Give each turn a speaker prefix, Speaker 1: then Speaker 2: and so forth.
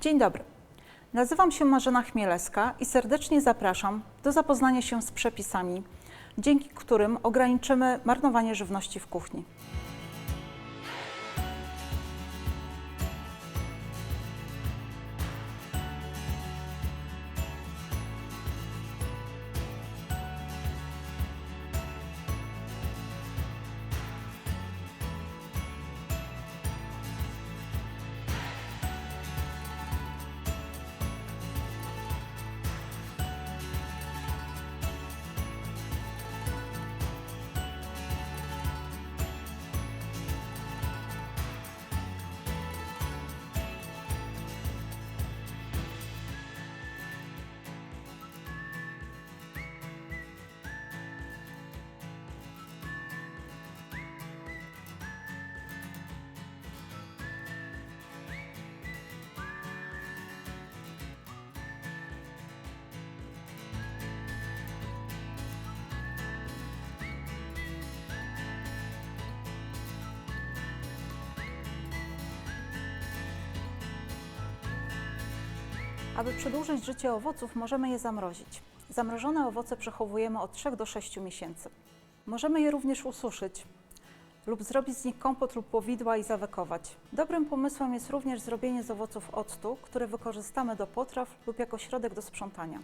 Speaker 1: Dzień dobry. Nazywam się Marzena Chmielewska i serdecznie zapraszam do zapoznania się z przepisami, dzięki którym ograniczymy marnowanie żywności w kuchni. Aby przedłużyć życie owoców, możemy je zamrozić. Zamrożone owoce przechowujemy od 3 do 6 miesięcy. Możemy je również ususzyć lub zrobić z nich kompot lub powidła i zawekować. Dobrym pomysłem jest również zrobienie z owoców octu, który wykorzystamy do potraw lub jako środek do sprzątania.